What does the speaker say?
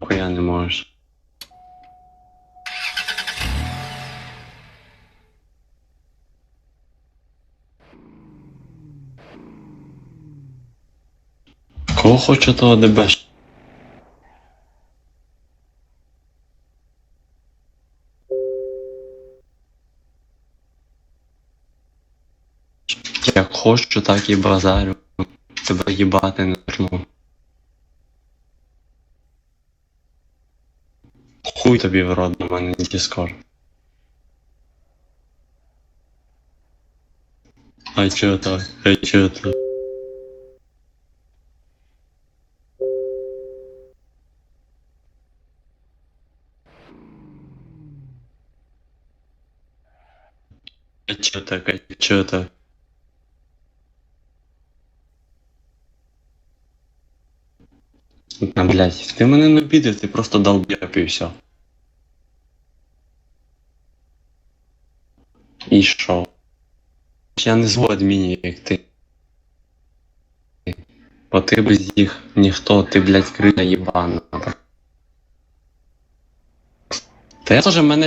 хуя не можеш. Кого хоче того дебеш? Як хочу, так і базарю. Тебе їбати не верну. Хуй тобі в рот на мене Діскорд. А чого так? А чого так? А чого так? А чого так? А, блядь, ти мене не обідав, ти просто долб'як і все. І що? Я не зло адмінів, як ти. Бо ти без їх ніхто, ти, блядь, крита їбана. Я теж мене